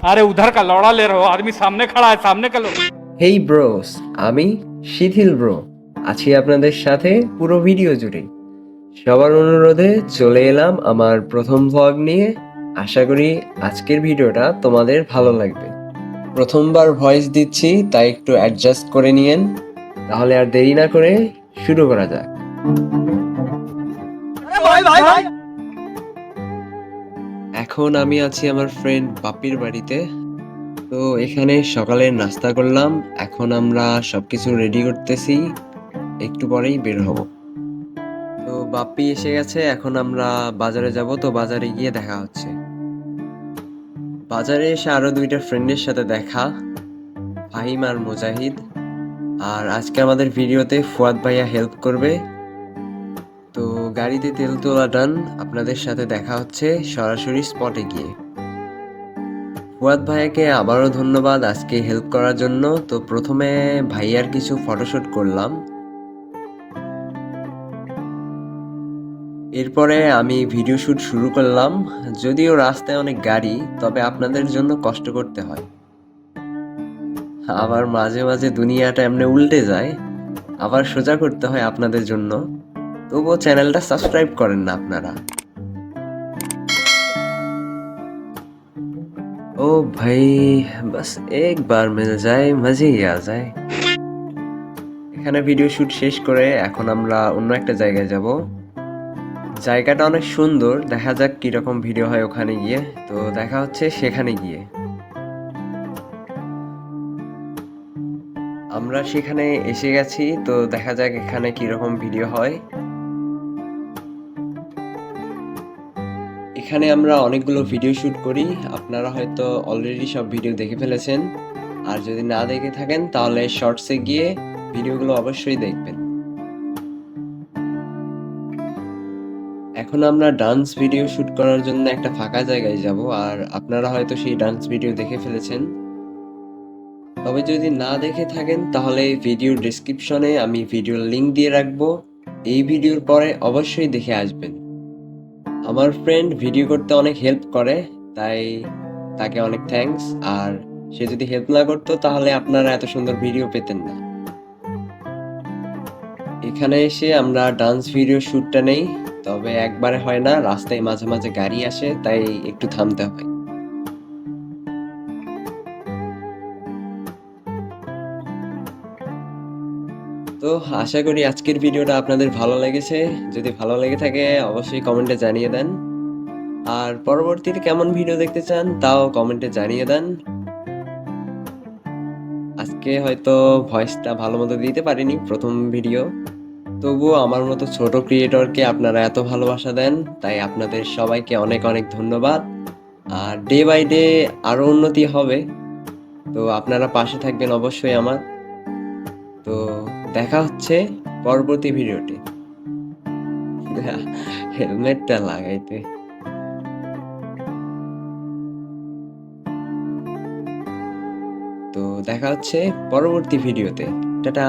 अरे उधर का लौड़ा ले रहे हो आदमी सामने खड़ा है सामने का लो হেই ব্রোস আমি শিথিল ব্রো আছি আপনাদের সাথে পুরো ভিডিও জুড়ে সবার অনুরোধে চলে এলাম আমার প্রথম ভ্লগ নিয়ে আশা করি আজকের ভিডিওটা তোমাদের ভালো লাগবে প্রথমবার ভয়েস দিচ্ছি তাই একটু অ্যাডজাস্ট করে নিয়েন তাহলে আর দেরি না করে শুরু করা যাক এখন আমি আছি আমার ফ্রেন্ড বাপির বাড়িতে। তো এখানে সকালে নাস্তা করলাম, এখন আমরা সব কিছু রেডি করতেছি, একটু পরেই বের হব। তো বাপ্পি এসে গেছে, এখন আমরা বাজারে যাব, তো বাজারে গিয়ে দেখা হচ্ছে। বাজারে এসে আরও দুইটা ফ্রেন্ডের সাথে দেখা, ফাহিম আর মুজাহিদ। আর আজকে আমাদের ভিডিওতে ফুয়াদ ভাইয়া হেল্প করবে। গাড়িতে তেল তোলা ডান আপনাদের সাথে দেখা হচ্ছে সরাসরি স্পটে গিয়ে। ফুয়াদ ভাইয়াকে আবারও ধন্যবাদ আজকে হেল্প করার জন্য। তো প্রথমে ভাইয়ার কিছু ফটোশুট করলাম। এরপরে আমি ভিডিও শুট শুরু করলাম। যদিও রাস্তায় অনেক গাড়ি, তবে আপনাদের জন্য কষ্ট করতে হয়। আবার মাঝে মাঝে দুনিয়াটা এমনি উল্টে যায়। আবার সোজা করতে হয় আপনাদের জন্য। তবুও চ্যানেলটা সাবস্ক্রাইব করেন না আপনারা ओ भाई बस एक बार मिल जाए मजे ही आ जाए এখানে ভিডিও শুট শেষ করে এখন আমরা অন্য একটা জায়গায় যাব জায়গাটা অনেক সুন্দর দেখা যাক কিরকম ভিডিও হয় ওখানে গিয়ে তো দেখা হচ্ছে সেখানে গিয়ে আমরা সেখানে এসে গেছি তো দেখা যাক এখানে কিরকম ভিডিও হয় এখানে আমরা অনেকগুলো ভিডিও শুট করি। আপনারা হয়তো অলরেডি সব ভিডিও দেখে ফেলেছেন। আর যদি না দেখে থাকেন, তাহলে শর্টসে গিয়ে ভিডিওগুলো অবশ্যই দেখবেন। এখন আমরা ডান্স ভিডিও শুট করার জন্য একটা ফাঁকা জায়গায় যাব, আর আপনারা হয়তো সেই ডান্স ভিডিও দেখে ফেলেছেন। তবে যদি না দেখে থাকেন, তাহলে ভিডিও ডিসক্রিপশনে আমি ভিডিওর লিঙ্ক দিয়ে রাখব। এই ভিডিওর পরে অবশ্যই দেখে আসবেন। আমার ফ্রেন্ড ভিডিও করতে অনেক হেল্প করে, তাই তাকে অনেক থ্যাংকস আর সে যদি হেল্প না করতো তাহলে আপনারা এত সুন্দর ভিডিও পেতেন না। এখানে এসে আমরা ডান্স ভিডিও শ্যুটটা নেই, তবে একবারে হয় না, রাস্তায় মাঝে মাঝে গাড়ি আসে, তাই একটু থামতে হয়। তো আশা করি আজকের ভিডিওটা আপনাদের ভালো লেগেছে। যদি ভালো লেগে থাকে, অবশ্যই কমেন্টে জানিয়ে দেন। আর পরবর্তীতে কেমন ভিডিও দেখতে চান, তাও কমেন্টে জানিয়ে দেন। আজকে হয়তো ভয়েসটা ভালো মতো দিতে পারিনি প্রথম ভিডিও। তবুও আমার মতো ছোট ক্রিয়েটরকে আপনারা এত ভালোবাসা দেন, তাই আপনাদের সবাইকে অনেক অনেক ধন্যবাদ। আর ডে বাই ডে আরও উন্নতি হবে। তো আপনারা পাশে থাকবেন অবশ্যই আমার। তো দেখা হচ্ছে পরবর্তী ভিডিওটি হেলমেটটা লাগাইতে। তো দেখা হচ্ছে পরবর্তী ভিডিওতে। টাটা।